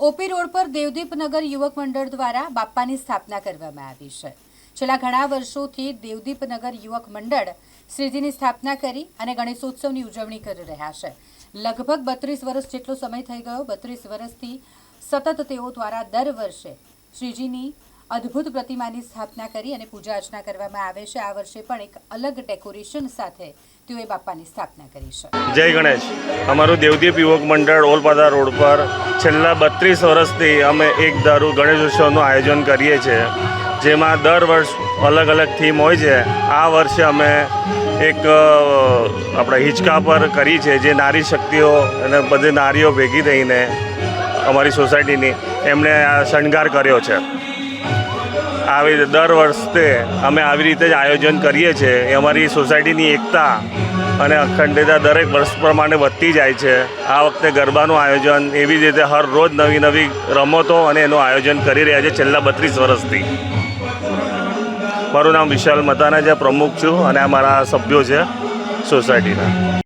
OP road પર દેવદીપનગર યુવક મંડળ દ્વારા બાપ્પાની સ્થાપના કરવામાં આવી છે. છેલ્લા ઘણા વર્ષોથી દેવદીપનગર યુવક મંડળ શ્રીજીની સ્થાપના કરી અને ગણેશોત્સવની ઉજવણી કરી રહ્યા છે. લગભગ બત્રીસ વર્ષ જેટલો સમય થઈ ગયો, બત્રીસ વર્ષથી સતત તેઓ દ્વારા દર વર્ષે શ્રીજીની અદ્ભુત પ્રતિમાની સ્થાપના કરી અને પૂજા અર્ચના કરવામાં આવે છે. આ વર્ષે પણ એક અલગ ડેકોરેશન સાથે તેઓએ બાપાની સ્થાપના કરી છે. જય ગણેશ. અમારું દેવદીપ યુવક મંડળ ઓલપાદા રોડ પર છેલ્લા બત્રીસ વર્ષથી અમે એક દારૂ ગણેશ ઉત્સવનું આયોજન કરીએ છીએ, જેમાં દર વર્ષ અલગ અલગ થીમ હોય છે. આ વર્ષે અમે એક આપણે હિંચકા પર કરી છે, જે નારી શક્તિઓ અને બધી નારીઓ ભેગી થઈને અમારી સોસાયટીની એમણે આ શણગાર કર્યો છે. આવી રીતે દર વર્ષે અમે આવી રીતે જ આયોજન કરીએ છીએ. અમારી સોસાયટીની એકતા અને અખંડતા દરેક વર્ષ પ્રમાણે વધતી જાય છે. આ વખતે ગરબાનું આયોજન એવી જ રીતે હર રોજ નવી નવી રમતો અને એનું આયોજન કરી રહ્યા છે છેલ્લા બત્રીસ વર્ષથી. મારું નામ વિશાલ મતાના છે, પ્રમુખ છું અને આ મારા સભ્યો છે સોસાયટીના.